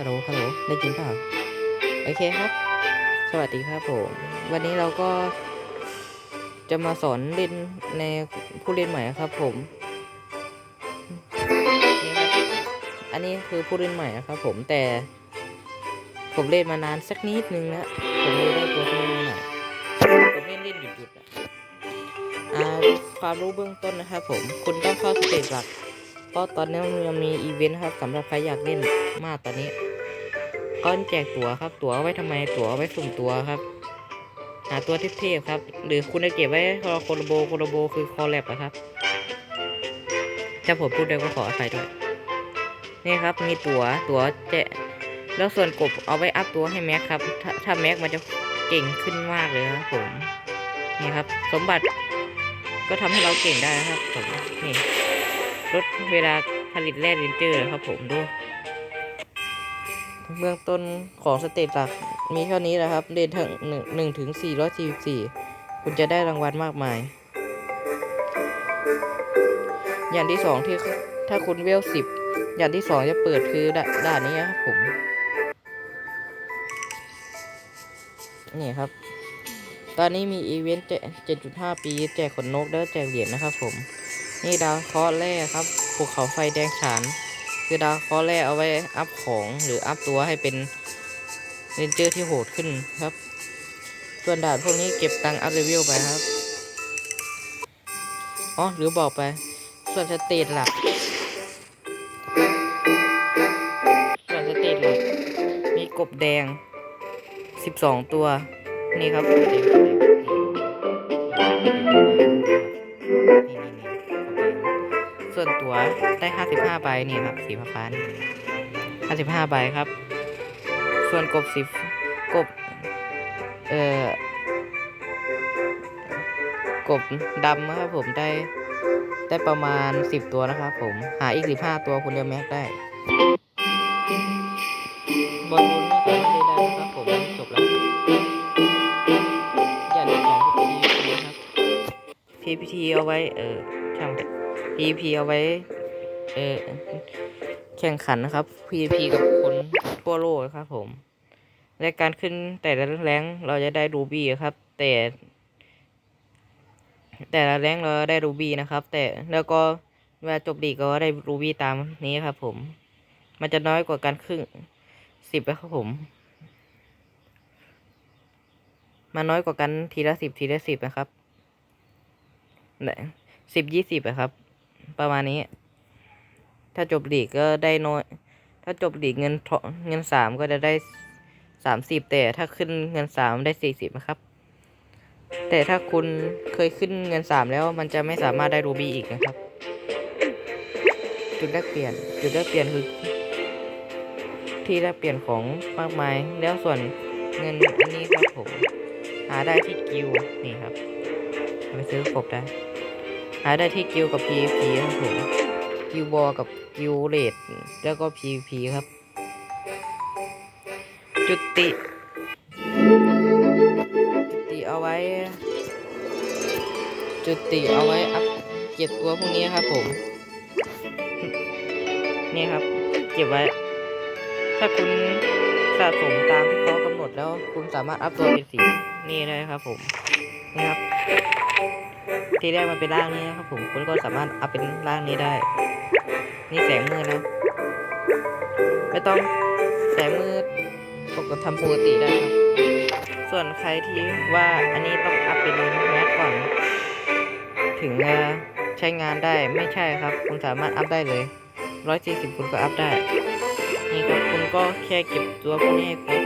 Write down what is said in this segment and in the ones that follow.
ฮัลโหล ฮัลโหล ได้ยินเปล่า โอเคครับ สวัสดีครับผม วันนี้เราก็จะมาสอนเล่นในผู้เล่นใหม่ครับผม อันนี้คือผู้เล่นใหม่ครับผม แต่ ผมเล่นมานานสักนิดนึงนะผมเลยได้ตัวที่นี่หน่อยผมเล่นเล่นหยุดหยุดอะอ่าความรู้เบื้องต้นนะครับผม คุณต้องเข้าสเตจหลักเพราะตอนนี้มันมีอีเวนต์ครับสำหรับใครอยากเล่นมากตอนนี้ ก้อนแจกตั๋วครับ ตั๋วไว้ทำไม ตั๋วไว้สุ่มตัวครับ หาตัวเทพๆครับ หรือคุณจะเก็บไว้รอโคโลโบโคโลโบคือคอแลบนะครับถ้าผมพูดได้ก็ขออภัยด้วย นี่ครับ มีตั๋ว ตั๋วแจกแล้วส่วนกบเอาไว้อัพตัวให้แม็กครับ ถ้าถ้าแม็กมันจะเก่งขึ้นมากเลยครับผม นี่ครับ สมบัติก็ทำให้เราเก่งได้นะครับผม นี่ลดเวลาผลิตแร่เรนเจอร์ครับผมดู เบื้องต้นของสเตจหลักมีเท่านี้แหละครับเรนถึงหนึ่งหนึ่งถึงสี่ร้อยสี่สิบสี่คุณจะได้รางวัลมากมาย อย่างที่สองที่ถ้าคุณเวลสิบอย่างที่สองจะเปิดคือดด่านนี้ครับผม นี่ครับ ตอนนี้มีอีเวนต์เจ็ดจุดห้าปี แจกขนนกและแจกเหรียญนะครับผม นี่ดาวเคราะห์แร่ครับภูเขาไฟแดงฉาน คือดาวเคราะห์แร่เอาไว้อัพของหรืออัพตัวให้เป็นเรนเจอร์ที่โหดขึ้นครับ ส่วนด่านพวกนี้เก็บตังค์อัพเลเวลไปครับ อ๋อหรือบอกไป ส่วนสเตจหลัก ส่วนสเตจหลัก มีกบแดง 12 ตัว นี่ครับกบแดง ส่วนตัวได้ 55 ใบนี่ครับสีฟ้าๆนี่55 ใบครับ ส่วนกบสีกบ เอ่อกบดำครับผมได้ได้ประมาณ 10 ตัวนะครับผม หาอีก 15 ตัวคุณเรียกแม็กได้ บอลลูนไม่สามารถเล่นได้นะครับผมจบแล้วอย่างที่สองคือ PVP นะครับ PVP เอาไว้ เออช่าง PVP เอาไว้ เออแข่งขันนะครับ PVP กับคนทั่วโลกครับผมและการขึ้นแต่ละแรงเราจะได้รูบี้ครับ แต่ แต่ละแรงเราได้รูบี้นะครับ แต่แล้วก็เวลาจบดีก็ได้รูบี้ตามนี้ครับ ผม มันจะน้อยกว่าการครึ่งสิบนะครับผมมาน้อยกว่ากันทีละสิบทีละสิบนะครับสิบยี่สิบอะครับ ประมาณนี้ ถ้าจบลีกก็ได้น้อยถ้าจบลีกเงินทอเงินสามก็จะได้สามสิบแต่ถ้าขึ้นเงินสามได้สี่สิบนะครับ แต่ถ้าคุณเคยขึ้นเงินสามแล้วมันจะไม่สามารถได้รูบี้อีกนะครับ จุดแรกเปลี่ยน จุดแรกเปลี่ยนคือ ที่แลกเปลี่ยนของมากมายแล้วส่วนเงินอันนี้ครับผมหาได้ที่กิวนี่ครับ ไปซื้อกบได้ หาได้ที่กิวกับ PVP ครับผมกิวบอกับกิวเลดแล้วก็ PVP ครับ จุติ จุติเอาไว้ จุติเอาไว้อัพเก็บตัวพวกนี้ครับผม นี่ครับ เก็บไว้ ถ้าคุณสะสมตามที่เขากำหนดแล้ว คุณสามารถอัพตัวเป็นสีนี่ได้ครับผม นี่ครับ ทีแรกมันเป็นร่างนี้นะครับผมคุณก็สามารถอัพเป็นร่างนี้ได้ นี่แสงมืดนะ ไม่ต้องแสงมืดปกติทำปกติได้ครับส่วนใครที่ว่าอันนี้ต้องอัพเป็นแม็กก่อน ถึงจะใช้งานได้ไม่ใช่ครับ คุณสามารถอัพได้เลยร้อยสี่สิบคุณก็อัพได้ นี่ครับคุณก็แค่เก็บตัวพวกนี้ให้ครบ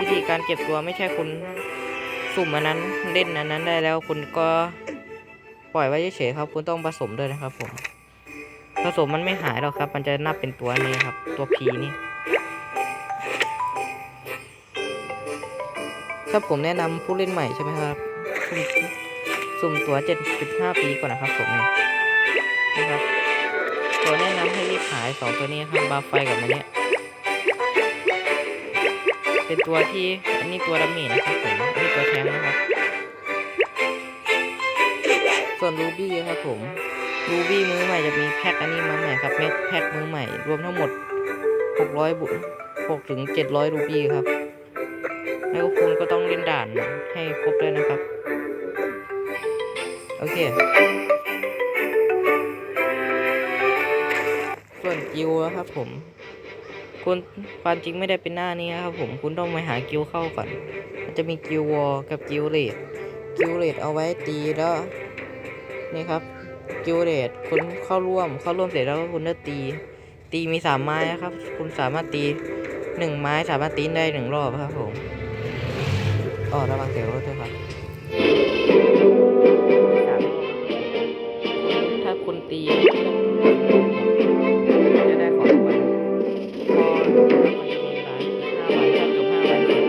วิธีการเก็บตัวไม่ใช่คุณสุ่มอันนั้นเล่นอันนั้นได้แล้วคุณก็ ปล่อยไว้เฉยๆครับคุณต้องผสมด้วยนะครับผมผสมมันไม่หายหรอกครับ มันจะนับเป็นตัวนี้ครับ ตัว P นี่ถ้าผมแนะนำผู้เล่นใหม่ใช่ไหมครับ สุ่มตัว 7.5 ปีก่อนนะครับผมนี่นะครับตัวแนะนำให้รีบขายสองตัวนี้ครับบาไฟกับอันเนี้ยเป็นตัวที่อันนี้ตัวดาเมจนะครับผมอันนี้ตัวแทงนะครับ ส่วนรูบี้ครับผมรูบี้มือใหม่จะมีแพ็คอันนี้มาใหม่ครับแม็กแพ็คมือใหม่ รวมทั้งหมดหกร้อยบุหกถึงเจ็ดร้อยรูปีครับ แล้วคุณก็ต้องเล่นด่านให้ครบด้วยนะครับ โอเค ส่วนกิวอะครับผม คุณความจริงไม่ได้เป็นหน้านี้นะครับผม คุณต้องไปหากิวเข้าก่อน มันจะมีกิววอลกับกิวเลดกิวเลดเอาไว้ตีแล้ว นี่ครับกิวเลดคุณเข้าร่วมเข้าร่วมเสร็จแล้วคุณก็ตี ตีมีสามไม้นะครับ คุณสามารถตีหนึ่งไม้สามารถตีได้หนึ่งรอบครับผมอ๋อระวังเสียงรถด้วยครับถ้าคุณตีจะได้ของรางวัลพอมันจะมีหลายห้าใบถ้าเกือบห้าเบล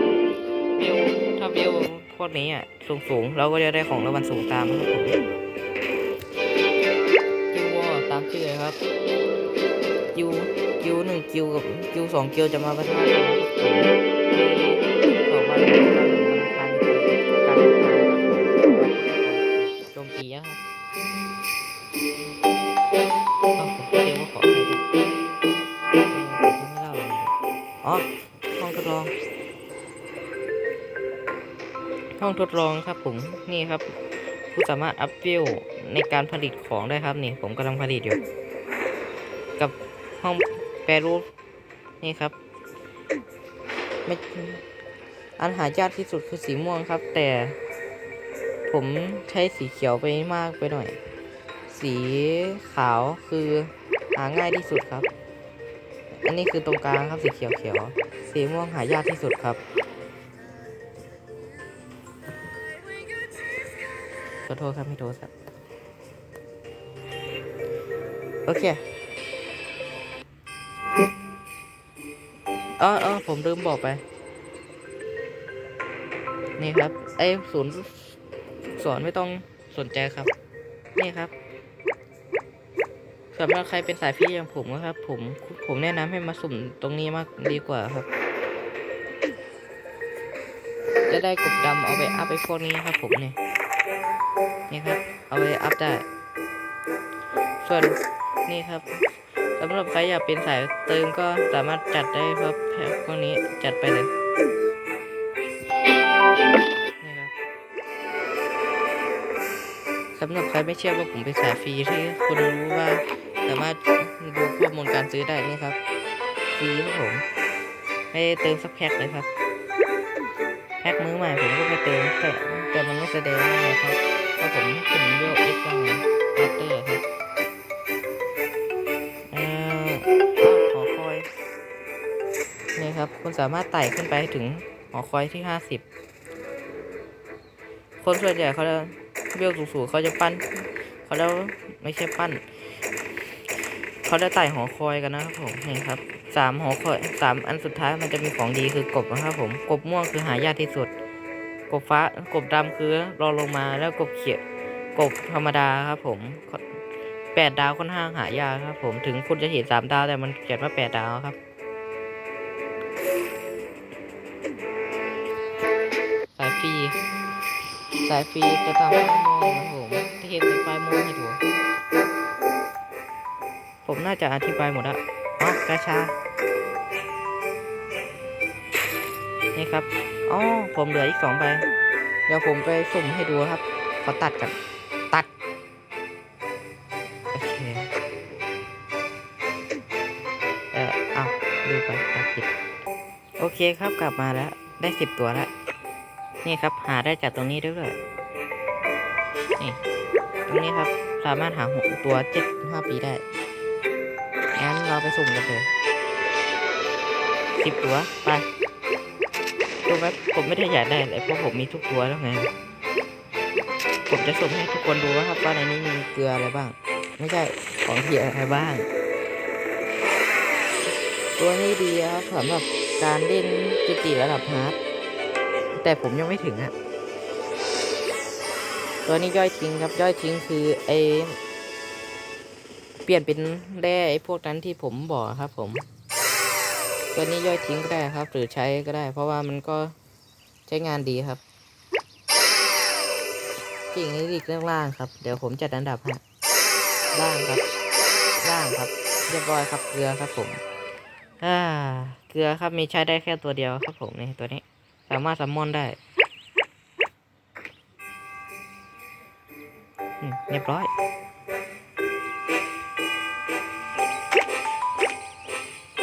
ถ้าเบลพวกนี้อะสูงสูงๆเราก็จะได้ของรางวัลสูงตามครับผม ครับกิวกิวหนึ่งกิวกับกิวสองกิวจะมาประทะกันนะครับผมสองวันการวันอังคาการทำงานครับผมโจมตีครับอ้าวผมก็เรียกว่าขอใครดีไม่เล่าเลยอ๋อห้องทดลอง ห้องทดลองครับผมนี่ครับผู้สามารถอัพเวลในการผลิตของได้ครับนี่ผมกำลังผลิตอยู่ ห้องแปรรูปนี่ครับไม่อันหายากที่สุดคือสีม่วงครับ แต่ผมใช้สีเขียวไปมากไปหน่อย สีขาวคือหาง่ายที่สุดครับ อันนี้คือตรงกลางครับสีเขียวเขียว สีม่วงหายากที่สุดครับขอโทษครับพี่โทษครับ โอเค อ๋ออ๋อผมลืมบอกไป นี่ครับ ไอศูนย์สอนไม่ต้องสนใจครับ นี่ครับสำหรับใครเป็นสายพี่อย่างผมนะครับ ผมผมแนะนำให้มาสุ่มตรงนี้มากดีกว่าครับ จะได้กบดำเอาไปอัพไปพวกนี้ครับ ผมเนี่ยนี่ครับ เอาไปอัพได้ ส่วนนี่ครับ สำหรับใครอยากเป็นสายเติมก็สามารถจัดได้ครับแพ็คพวกนี้จัดไปเลยนี่ครับสำหรับใครไม่เชื่อว่าผมเป็นสายฟรีที่คุณรู้ว่าสามารถดูข้อมูลการซื้อได้นี่ครับฟรีครับผมไม่ได้เติมสักแพ็คเลยครับ แพ็คมือใหม่ผมก็ไปเติมแต่แต่มันไม่แสดงนะไรครับเพราะผมขึ้นเวลเอ็กซ์บ้างเตอร์ครับ คุณสามารถไต่ขึ้นไปถึงหอคอยที่ห้าสิบคนส่วนใหญ่เขาจะเบี้ยวสูงๆเขาจะปั้น เขาแล้วไม่ใช่ปั้น เขาจะไต่หอคอยกันนะครับผมนี่ครับสามหอคอยสามอันสุดท้ายมันจะมีของดีคือกบนะครับผมกบม่วงคือหายากที่สุด กบฟ้ากบดำคือรอลงมาแล้วกบเขียวกบธรรมดาครับผมแปดดาวค่อนข้างหายากครับผมถึงคุณจะเห็นสามดาวแต่มันเขียนว่าแปดดาวครับ ฟรี สายฟรีจะทำให้มองนะผมที่เห็นเป็นไฟล์มองให้ดู ผมน่าจะอธิบายหมดแล้วอ๋อกระชา นี่ครับ อ๋อ ผมเหลืออีกสองใบ เดี๋ยวผมไปสุ่มให้ดูครับ ขอตัดกันตัด โอเค เออเอาดูไปตัดผิด โอเคครับกลับมาแล้ว ได้สิบตัวแล้ว นี่ครับหาได้จากตรงนี้ด้วยนี่ตรงนี้ครับสามารถหาหกตัวเจ็ดห้าปีได้ งั้นเราไปสุ่มกันเลยสิบตัวไปดูไหมผมไม่ได้อยากได้อะไรเพราะผมมีทุกตัวแล้วไง ผมจะสุ่มให้ทุกคนดูว่าครับว่าในนี้มีเกลืออะไรบ้าง ไม่ใช่ของเทียอะไรบ้าง ตัวนี้ดีครับสำหรับการเล่นจุติระดับฮาร์ด แต่ผมยังไม่ถึงอะตัวนี้ย่อยทิ้งครับย่อยทิ้งคือไอเปลี่ยนเป็นแร่ไอพวกนั้นที่ผมบอกครับ ผม ตัวนี้ย่อยทิ้งก็ได้ครับ หรือใช้ก็ได้ เพราะว่ามันก็ใช้งานดีครับสิ่งนี้อีกเรื่องล่างครับ เดี๋ยวผมจัดอันดับฮะล่างครับล่างครับเรียบร้อยครับเกลือครับผมอ่าเกลือครับมีใช้ได้แค่ตัวเดียวครับผมนี่ตัวนี้ สามารถซัมมอนได้เรียบร้อย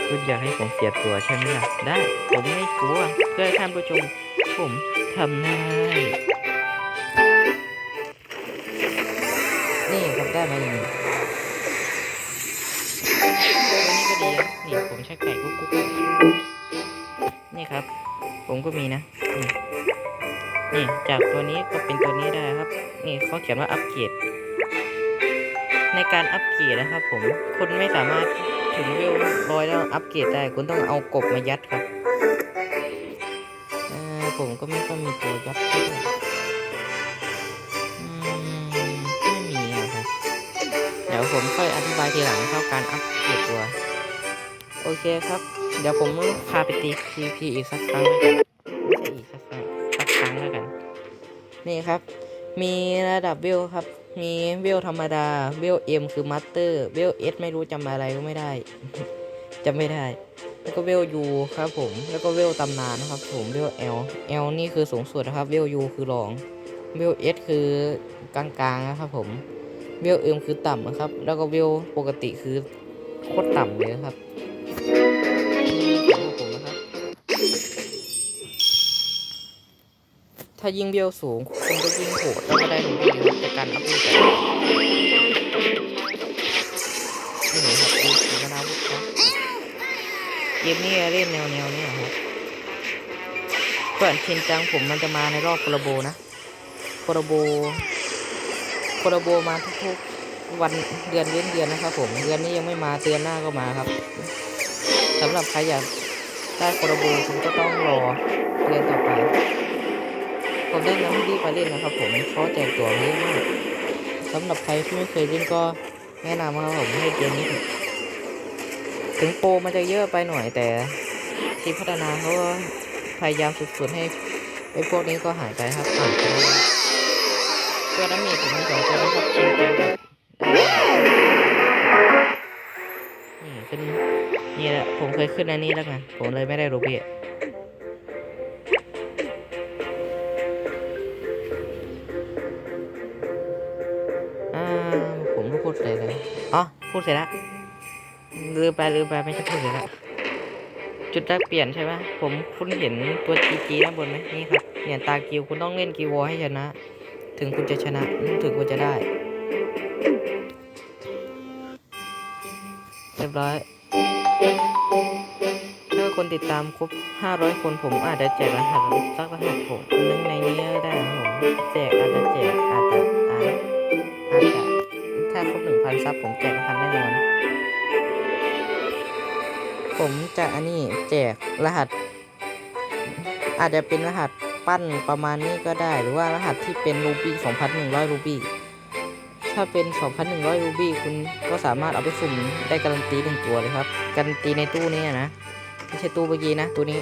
คุณอยากให้ผมเสียตัวใช่ไหมล่ะ ได้ ผมไม่กลัว เพื่อให้ท่านผู้ชม ผมทำได้ นี่ครับได้มาอย่างนี้ตัวนี้ก็ดีนะนี่ผมใช้ไก่กุ๊กกุ๊กนี่ครับ ผมก็มีนะนี่นี่จากตัวนี้ก็เป็นตัวนี้ได้ครับ นี่เขาเขียนว่าอัปเกรดในการอัปเกรดนะครับ ผมคุณไม่สามารถถึงเวลร้อยแล้วอัปเกรดได้ คุณต้องเอากบมายัดครับเออผมก็ไม่ต้องมีตัวยัดด้วยอืมไม่มีอะครับ เดี๋ยวผมค่อยอธิบายทีหลังเข้าการอัปเกรดตัว โอเคครับ เดี๋ยวผมพาไปตี PVP อีกสักครั้งแล้วกันไม่ใช่อีกสักครั้งสักครั้งแล้วกัน นี่ครับ มีระดับเวลครับ มีเวลธรรมดา เวล M คือมัตเตอร์ เวล S ไม่รู้จำอะไรก็ไม่ได้จำไม่ได้ แล้วก็เวล U ครับผม แล้วก็เวลตำนานนะครับผมเวล L L นี่คือสูงสุดนะครับ เวล U คือรอง เวล S คือกลางๆนะครับผมเวล M คือต่ำนะครับ แล้วก็เวลปกติคือโคตรต่ำเลยนะครับ ผมนะครับ ถ้ายิงเบลสูงคุณก็ยิงโหดแล้วก็ได้หนึ่งดีครับจากการอัพเดตนี่ครับดูสีกระนาวุธครับเกมนี้เล่นแนวแนวนี้ครับก่อนเคนจังผมมันจะมาในรอบโคลโบนะโคลโบโคลโบมาทุกๆวันเดือนเว้นเดือนนะครับผมเดือนนี้ยังไม่มาเตือนหน้าก็มาครับ สำหรับใครอยากได้โคลาโบคุณก็ต้องรอเดือนต่อไป ผมแนะนำให้รีบไปเล่นนะครับผมเพราะแจกตัวเยอะมากสำหรับใครที่ไม่เคยเล่นก็แนะนำครับผมให้เกมนี้ ถึงโปรมันจะเยอะไปหน่อยแต่ทีมพัฒนาเขาก็พยายามสุดๆให้ไอ้พวกนี้ก็หายไปครับผ่านตัวน้ำเมจผมมีสองตัวนะครับ ขึ้น นี่แหละผมเคยขึ้นอันนี้แล้วไงผมเลยไม่ได้รูเบียอ่าผมก็พูดเสร็จเลยอ๋อพูดเสร็จแล้วลืมไปลืมไปไม่ใช่พูดเสร็จแล้วจุดแรกเปลี่ยนใช่ไหมผมคุณเห็นตัวจีจีด้านบนไหมนี่ครับเนี่ยตากิวคุณต้องเล่นกิววอให้ชนะ ถึงคุณจะชนะถึงคุณจะได้ เรียบร้อยถ้าคนติดตามครบ 500 คนผมอาจจะแจกรหัสสักรหัสผมนึงในนี้ได้ครับผมแจกอาจจะแจกอาจจะอาจจะอาจจะถ้าครบ 1,000 ซับผมแจกรหัสแน่นอน ผมจะอันนี้แจกรหัส อาจจะเป็นรหัสปั้นประมาณนี้ก็ได้ หรือว่ารหัสที่เป็นรูบี้2,100รูบี้ ถ้าเป็น 2,100 รูบี้คุณก็สามารถเอาไปสุ่มได้การันตีหนึ่งตัวเลยครับ การันตีในตู้นี้นะ ไม่ใช่ตู้เมื่อกี้นะ ตัวนี้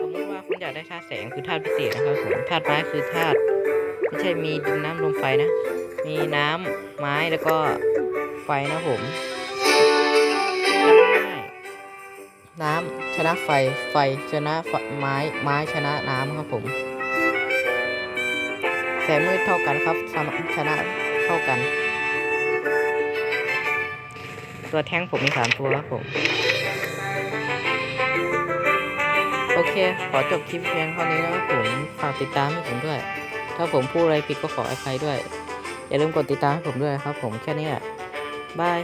สมมติว่าคุณอยากได้ธาตุแสงคือธาตุพิเศษนะครับผมธาตุไม้คือธาตุไม่ใช่มีดินน้ำลมไฟนะ มีน้ำไม้แล้วก็ไฟนะผมน้ำชนะไฟ ไฟชนะไม้ ไม้ชนะน้ำครับผม สงมืดเท่ากันครับสามารถชนะเท่ากัน ตัวแท่งผมมีสามตัวครับผม โอเค ขอจบคลิปเพียงเท่านี้นะครับผมฝากติดตามให้ผมด้วย ถ้าผมพูดอะไรผิดก็ขออภัยด้วย อย่าลืมกดติดตามให้ผมด้วยครับผมแค่นี้แหละบาย